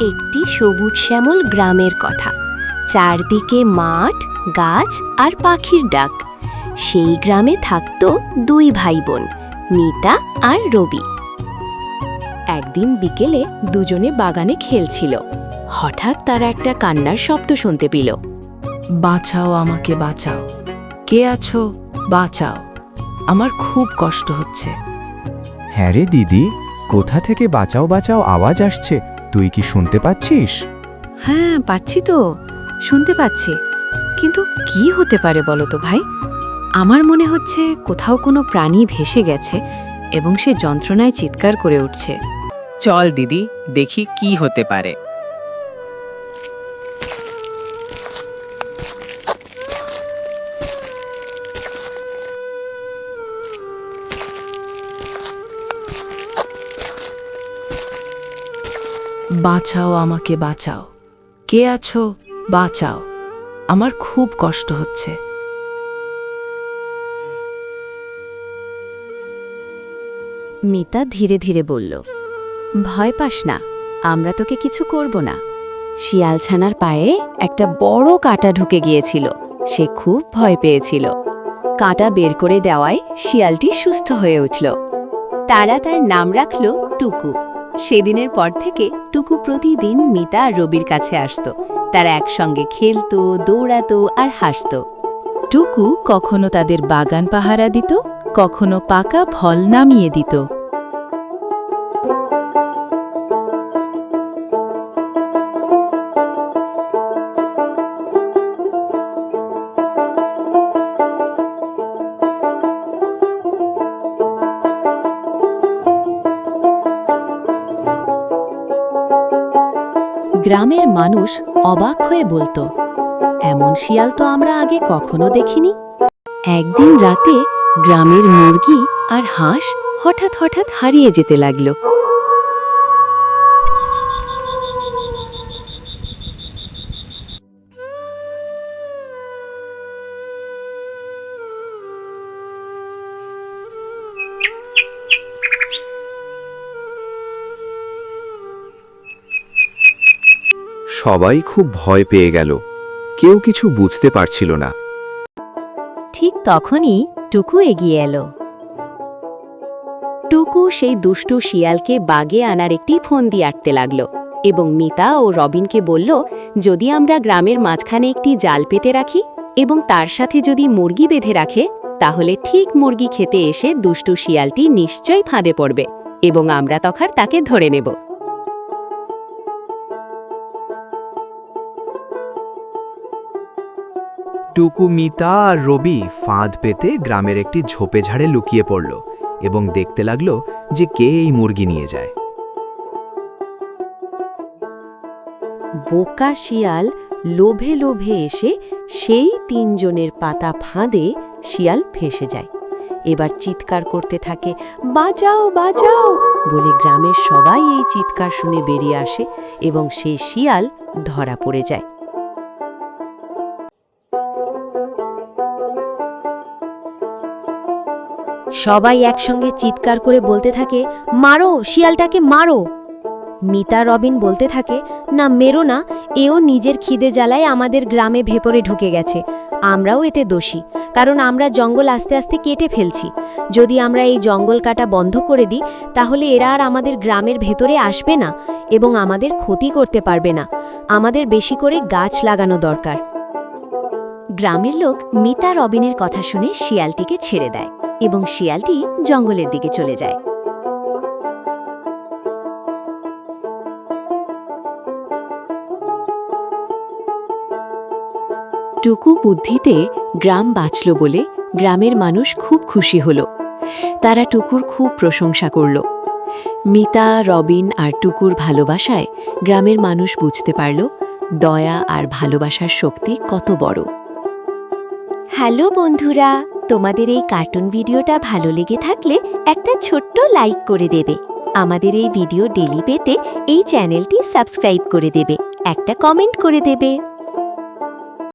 একটি সবুজ শ্যামল গ্রামের কথা। চারদিকে মাঠ গাছ আর পাখির ডাক। সেই গ্রামে থাকতো দুই ভাই বোন মিতা আর রবি। একদিন বিকেলে দুজনে বাগানে খেলছিল। হঠাৎ তারা একটা কান্নার শব্দ শুনতে পেল। বাঁচাও আমাকে বাঁচাও। কে আছো? বাঁচাও। আমার খুব কষ্ট হচ্ছে। হ্যাঁ রে দিদি কোথা থেকে বাঁচাও বাঁচাও আওয়াজ আসছে? তুই কি শুনতে পাচ্ছিস? হ্যাঁ পাচ্ছি তো। শুনতে পাচ্ছি। কিন্তু কি হতে পারে বলো তো ভাই? আমার মনে হচ্ছে কোথাও কোনো প্রাণী ভেসে গেছে এবং সে যন্ত্রণায় চিৎকার করে উঠছে। চল দিদি দেখি কি হতে পারে। বাঁচাও আমাকে, বাঁচাও। কে আছো? বাঁচাও। আমার খুব কষ্ট হচ্ছে। মিতা ধীরে ধীরে বলল, ভয় পাস না, আমরা তোকে কিছু করব না। শিয়ালছানার পায়ে একটা বড় কাঁটা ঢুকে গিয়েছিল। সে খুব ভয় পেয়েছিল। কাঁটা বের করে দেওয়ায় শিয়ালটি সুস্থ হয়ে উঠল। তারা তার নাম রাখল টুকু। সেদিনের পর থেকে টুকু প্রতিদিন মিতা আর রবির কাছে আসত। তারা একসঙ্গে খেলত, দৌড়াত আর হাসত। টুকু কখনো তাদের বাগান পাহারা দিত, কখনো পাকা ফল নামিয়ে দিত। গ্রামের মানুষ অবাক হয়ে বলতো, এমন শিয়াল তো আমরা আগে কখনো দেখিনি। একদিন রাতে গ্রামের মুরগি আর হাঁস হঠাৎ হঠাৎ হারিয়ে যেতে লাগল। সবাই খুব ভয় পেয়ে গেল। কেউ কিছু বুঝতে পারছিল না। ঠিক তখনই টুকু এগিয়ে এলো। টুকু সেই দুষ্টু শিয়ালকে বাগে আনার একটি ফন্দি আটতে লাগল এবং মিতা ও রবিনকে বলল, যদি আমরা গ্রামের মাঝখানে একটি জাল পেতে রাখি এবং তার সাথে যদি মুরগি বেঁধে রাখে, তাহলে ঠিক মুরগি খেতে এসে দুষ্টু শিয়ালটি নিশ্চয়ই ফাঁদে পড়বে এবং আমরা তখন তাকে ধরে নেব। টুকু মিতা আর রবি ফাঁদ পেতে গ্রামের একটি ঝোপে ঝাড়ে লুকিয়ে পড়ল এবং দেখতে লাগল যে কে এই মুরগি নিয়ে যায়। বোকা শিয়াল লোভে লোভে এসে সেই তিনজনের পাতা ফাঁদে শিয়াল ফেসে যায়। এবার চিৎকার করতে থাকে, বাঁচাও বাঁচাও! বলে গ্রামের সবাই এই চিৎকার শুনে বেরিয়ে আসে এবং সেই শিয়াল ধরা পড়ে যায়। সবাই একসঙ্গে চিৎকার করে বলতে থাকে, মারো, শিয়ালটাকে মারো। মিতা, রবিন বলতে থাকে, না, মেরো না, এও নিজের খিদে জ্বালায় আমাদের গ্রামে ভেপরে ঢুকে গেছে। আমরাও এতে দোষী, কারণ আমরা জঙ্গল আস্তে আস্তে কেটে ফেলছি। যদি আমরা এই জঙ্গল কাটা বন্ধ করে দিই, তাহলে এরা আর আমাদের গ্রামের ভেতরে আসবে না এবং আমাদের ক্ষতি করতে পারবে না। আমাদের বেশি করে গাছ লাগানো দরকার। গ্রামের লোক মিতা, রবিনের কথা শুনে শিয়ালটিকে ছেড়ে দেয়। এবং শিয়ালটি জঙ্গলের দিকে চলে যায়। টুকু বুদ্ধিতে গ্রাম বাঁচল বলে গ্রামের মানুষ খুব খুশি হল। তারা টুকুর খুব প্রশংসা করল। মিতা, রবিন আর টুকুর ভালোবাসায় গ্রামের মানুষ বুঝতে পারল দয়া আর ভালোবাসার শক্তি কত বড়। হ্যালো বন্ধুরা তোমাদের এই কার্টুন ভিডিওটা ভালো লেগে থাকলে একটা ছোট্ট লাইক করে দেবে। আমাদের এই ভিডিও ডেলি পেতে এই চ্যানেলটি সাবস্ক্রাইব করে দেবে। একটা কমেন্ট করে দেবে।